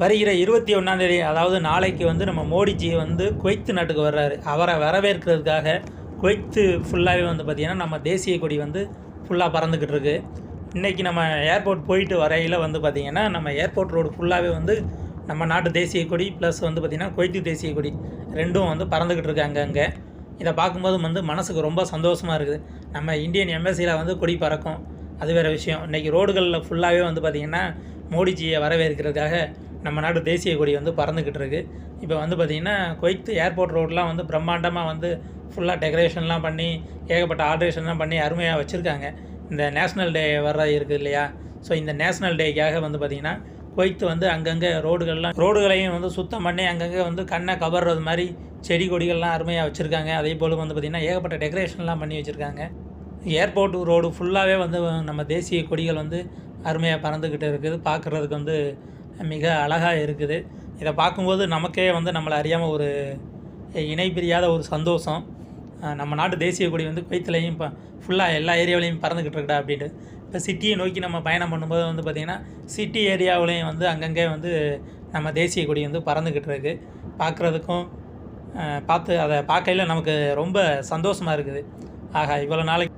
வருகிற இருபத்தி ஒன்றாந்தேதி அதாவது நாளைக்கு வந்து நம்ம மோடிஜி வந்து குவைத்து நாட்டுக்கு வர்றாரு. அவரை வரவேற்கிறதுக்காக குவைத்து ஃபுல்லாகவே வந்து பார்த்திங்கன்னா நம்ம தேசிய கொடி வந்து ஃபுல்லாக பறந்துக்கிட்டு இருக்கு. இன்றைக்கி நம்ம ஏர்போர்ட் போயிட்டு வரையில் வந்து பார்த்திங்கன்னா நம்ம ஏர்போர்ட் ரோடு ஃபுல்லாகவே வந்து நம்ம நாட்டு தேசிய கொடி ப்ளஸ் வந்து பார்த்திங்கன்னா குவைத்து தேசிய கொடி ரெண்டும் வந்து பறந்துக்கிட்டு இருக்கு அங்கங்கே இதை பார்க்கும்போது வந்து மனசுக்கு ரொம்ப சந்தோஷமாக இருக்குது. நம்ம இந்தியன் எம்பசியில் வந்து கொடி பறக்கும். அது வேறு விஷயம். இன்றைக்கி ரோடுகளில் ஃபுல்லாகவே வந்து பார்த்திங்கன்னா மோடிஜியை வரவேற்கிறதுக்காக நம்ம நாடு தேசிய கொடி வந்து பறந்துக்கிட்டு இருக்கு. இப்போ வந்து பார்த்திங்கன்னா கொய்த்து ஏர்போர்ட் ரோட்லாம் வந்து பிரம்மாண்டமாக வந்து ஃபுல்லாக டெக்கரேஷன்லாம் பண்ணி ஏகப்பட்ட ஆல்ட்ரேஷன்லாம் பண்ணி அருமையாக வச்சுருக்காங்க. இந்த நேஷ்னல் டே வர இருக்குது இல்லையா? ஸோ இந்த நேஷ்னல் டேக்காக வந்து பார்த்திங்கன்னா கொய்த்து வந்து அங்கங்கே ரோடுகள்லாம் ரோடுகளையும் வந்து சுத்தம் பண்ணி அங்கங்கே வந்து கண்ணை கவர்றது மாதிரி செடி கொடிகள்லாம் அருமையாக வச்சுருக்காங்க. அதே போல் வந்து பார்த்திங்கன்னா ஏகப்பட்ட டெக்கரேஷன்லாம் பண்ணி வச்சுருக்காங்க. ஏர்போர்ட் ரோடு ஃபுல்லாகவே வந்து நம்ம தேசிய கொடிகள் வந்து அருமையாக பறந்துக்கிட்டு இருக்குது. பார்க்குறதுக்கு வந்து மிக அழகாக இருக்குது. இதை பார்க்கும்போது நமக்கே வந்து நம்மளை அறியாமல் ஒரு இணை பிரியாத ஒரு சந்தோஷம். நம்ம நாட்டு தேசிய கொடி வந்து குவைத்துலையும் இப்போ ஃபுல்லாக எல்லா ஏரியாவிலையும் பறந்துக்கிட்டு இருக்கா அப்படின்ட்டு. இப்போ சிட்டியை நோக்கி நம்ம பயணம் பண்ணும்போது வந்து பார்த்திங்கன்னா சிட்டி ஏரியாவிலையும் வந்து அங்கங்கே வந்து நம்ம தேசிய கொடி வந்து பறந்துக்கிட்டு இருக்கு. பார்க்குறதுக்கும் பார்த்து அதை பார்க்கையில நமக்கு ரொம்ப சந்தோஷமாக இருக்குது. ஆகா இவ்வளோ நாளைக்கு